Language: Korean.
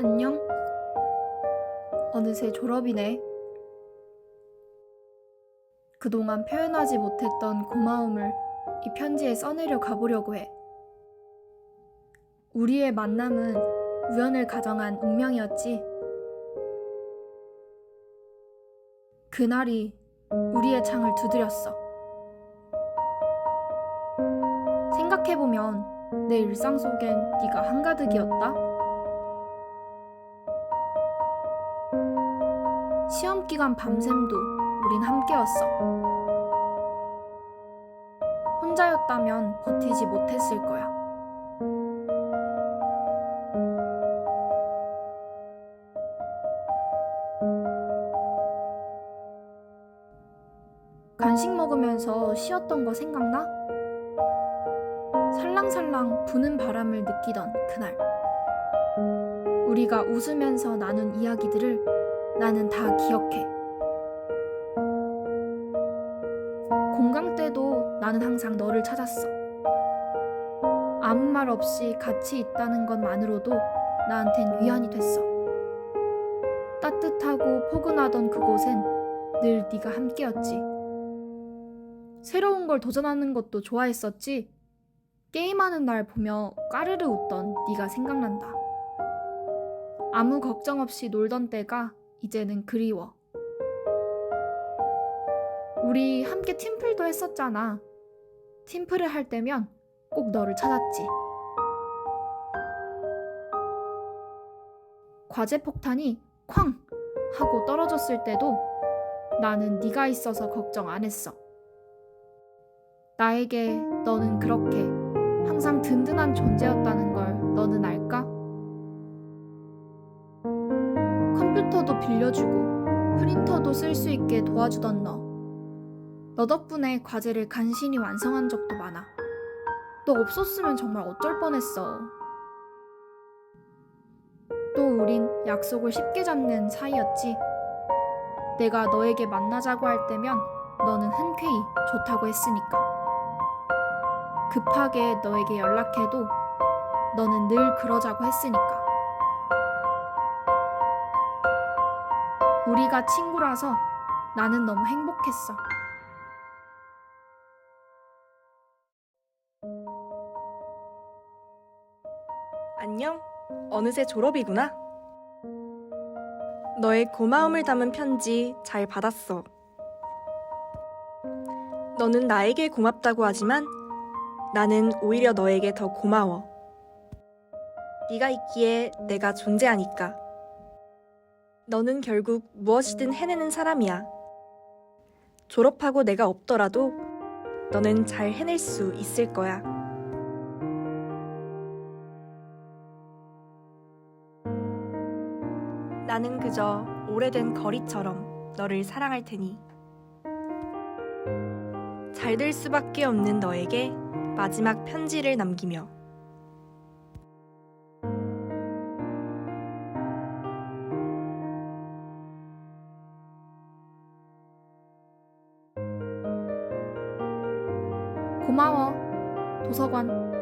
안녕? 어느새 졸업이네. 그동안 표현하지 못했던 고마움을 이 편지에 써내려 가보려고 해. 우리의 만남은 우연을 가정한 운명이었지. 그날이 우리의 창을 두드렸어. 생각해보면 내 일상 속엔 네가 한가득이었다. 시험 기간 밤샘도 우린 함께였어. 혼자였다면 버티지 못했을 거야. 간식 먹으면서 쉬었던 거 생각나? 살랑살랑 부는 바람을 느끼던 그날. 우리가 웃으면서 나눈 이야기들을 나는 다 기억해. 공강 때도 나는 항상 너를 찾았어. 아무 말 없이 같이 있다는 것만으로도 나한텐 위안이 됐어. 따뜻하고 포근하던 그곳엔 늘 네가 함께였지. 새로운 걸 도전하는 것도 좋아했었지. 게임하는 날 보며 까르르 웃던 네가 생각난다. 아무 걱정 없이 놀던 때가 이제는 그리워. 우리 함께 팀플도 했었잖아. 팀플을 할 때면 꼭 너를 찾았지. 과제 폭탄이 쾅 하고 떨어졌을 때도 나는 네가 있어서 걱정 안 했어. 나에게 너는 그렇게 항상 든든한 존재였다 빌려주고 프린터도 쓸 수 있게 도와주던 너. 너 덕분에 과제를 간신히 완성한 적도 많아. 너 없었으면 정말 어쩔 뻔했어. 또 우린 약속을 쉽게 잡는 사이였지. 내가 너에게 만나자고 할 때면 너는 흔쾌히 좋다고 했으니까. 급하게 너에게 연락해도 너는 늘 그러자고 했으니까. 우리가 친구라서 나는 너무 행복했어. 안녕. 어느새 졸업이구나. 너의 고마움을 담은 편지 잘 받았어. 너는 나에게 고맙다고 하지만 나는 오히려 너에게 더 고마워. 네가 있기에 내가 존재하니까. 너는 결국 무엇이든 해내는 사람이야. 졸업하고 내가 없더라도 너는 잘 해낼 수 있을 거야. 나는 그저 오래된 거리처럼 너를 사랑할 테니. 잘 될 수밖에 없는 너에게 마지막 편지를 남기며 고마워. 도서관.